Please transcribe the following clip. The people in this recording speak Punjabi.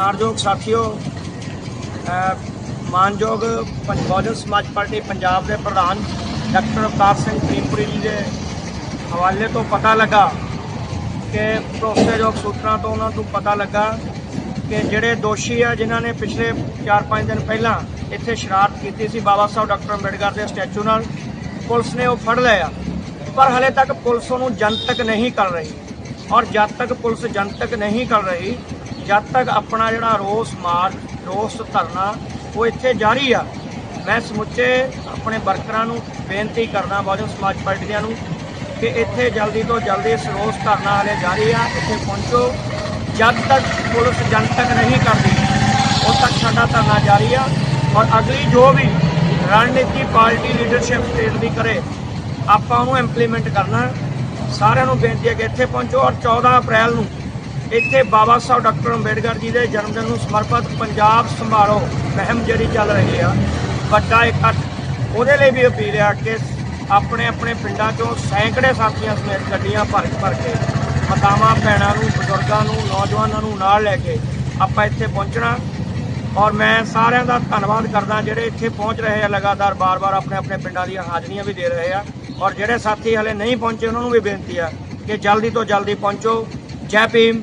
ਸਤਿਕਾਰਯੋਗ ਸਾਥੀਓ ਮਾਨਯੋਗ ਬਹੁਜਨ ਸਮਾਜ ਪਾਰਟੀ ਪੰਜਾਬ ਦੇ ਪ੍ਰਧਾਨ ਡਾਕਟਰ ਅਵਤਾਰ ਸਿੰਘ ਪ੍ਰੀਮਪੁਰੀ ਜੀ ਦੇ ਹਵਾਲੇ ਤੋਂ ਪਤਾ ਲੱਗਾ ਕਿ ਭਰੋਸੇਯੋਗ ਸੂਤਰਾਂ ਤੋਂ ਉਹਨਾਂ ਨੂੰ ਪਤਾ ਲੱਗਾ ਕਿ ਜਿਹੜੇ ਦੋਸ਼ੀ ਆ, ਜਿਨ੍ਹਾਂ ਨੇ ਪਿਛਲੇ 4-5 ਦਿਨ ਪਹਿਲਾਂ ਇੱਥੇ ਸ਼ਰਾਰਤ ਕੀਤੀ ਸੀ ਬਾਬਾ ਸਾਹਿਬ ਡਾਕਟਰ ਅੰਬੇਡਕਰ ਦੇ ਸਟੈਚੂ ਨਾਲ, ਪੁਲਿਸ ਨੇ ਉਹ ਫੜ ਲਿਆ ਪਰ ਹਲੇ ਤੱਕ ਪੁਲਿਸ ਉਹਨੂੰ ਜਨਤਕ ਨਹੀਂ ਕਰ ਰਹੀ। ਔਰ ਜਦ ਤੱਕ ਪੁਲਿਸ ਜਨਤਕ ਨਹੀਂ ਕਰ ਰਹੀ ਜਦ ਤੱਕ ਆਪਣਾ ਜਿਹੜਾ ਰੋਸ ਮਾਰਚ ਰੋਸ ਧਰਨਾ, ਉਹ ਇੱਥੇ ਜਾਰੀ ਆ, ਮੈਂ ਸਮੁੱਚੇ ਆਪਣੇ ਵਰਕਰਾਂ ਨੂੰ ਬੇਨਤੀ ਕਰਦਾ ਬਹੁਜਨ ਸਮਾਜ ਪਾਰਟੀ ਦਿਆਂ ਨੂੰ, ਕਿ ਇੱਥੇ ਜਲਦੀ ਤੋਂ ਜਲਦੀ ਇਸ ਰੋਸ ਧਰਨਾ ਵਾਲੇ ਜਾਰੀ ਆ, ਇੱਥੇ ਪਹੁੰਚੋ। ਜਦ ਤੱਕ ਪੁਲਿਸ ਜਨਤਕ ਨਹੀਂ ਕਰਦੀ, ਉਦ ਤੱਕ ਸਾਡਾ ਧਰਨਾ ਜਾਰੀ ਆ। ਔਰ ਅਗਲੀ ਜੋ ਵੀ ਰਣਨੀਤੀ ਪਾਰਟੀ ਲੀਡਰਸ਼ਿਪ ਸਟੇਟ ਦੀ ਕਰੇ, ਆਪਾਂ ਉਹਨੂੰ ਇੰਪਲੀਮੈਂਟ ਕਰਨਾ। ਸਾਰਿਆਂ ਨੂੰ ਬੇਨਤੀ ਹੈ ਕਿ ਇੱਥੇ ਪਹੁੰਚੋ ਔਰ 14 ਅਪ੍ਰੈਲ ਨੂੰ ਇੱਥੇ ਬਾਬਾ ਸਾਹਿਬ ਡਾਕਟਰ ਅੰਬੇਡਕਰ ਜੀ ਦੇ ਜਨਮ ਦਿਨ ਨੂੰ ਸਮਰਪਿਤ ਪੰਜਾਬ ਸਮਾਰੋਹ ਮੁਹਿੰਮ ਜਿਹੜੀ ਚੱਲ ਰਹੀ ਆ, ਵੱਡਾ ਇਕੱਠ। ਉਹਦੇ ਲਈ ਵੀ ਅਪੀਲ ਆ ਕਿ ਆਪਣੇ ਆਪਣੇ ਪਿੰਡਾਂ ਚੋਂ ਸੈਂਕੜੇ ਸਾਥੀਆਂ ਸਮੇਤ ਗੱਡੀਆਂ ਭਰ ਭਰ ਕੇ ਮਾਤਾਵਾਂ, ਭੈਣਾਂ ਨੂੰ, ਬਜ਼ੁਰਗਾਂ ਨੂੰ, ਨੌਜਵਾਨਾਂ ਨੂੰ ਨਾਲ ਲੈ ਕੇ ਆਪਾਂ ਇੱਥੇ ਪਹੁੰਚਣਾ। ਔਰ ਮੈਂ ਸਾਰਿਆਂ ਦਾ ਧੰਨਵਾਦ ਕਰਦਾ ਜਿਹੜੇ ਇੱਥੇ ਪਹੁੰਚ ਰਹੇ ਆ, ਲਗਾਤਾਰ ਬਾਰ-ਬਾਰ ਆਪਣੇ ਆਪਣੇ ਪਿੰਡਾਂ ਦੀਆਂ ਹਾਜ਼ਰੀਆਂ ਵੀ ਦੇ ਰਹੇ ਆ। ਔਰ ਜਿਹੜੇ ਸਾਥੀ ਹਲੇ ਨਹੀਂ ਪਹੁੰਚੇ, ਉਹਨਾਂ ਨੂੰ ਵੀ ਬੇਨਤੀ ਆ ਕਿ ਜਲਦੀ ਤੋਂ ਜਲਦੀ ਪਹੁੰਚੋ। ਜੈ ਭੀਮ।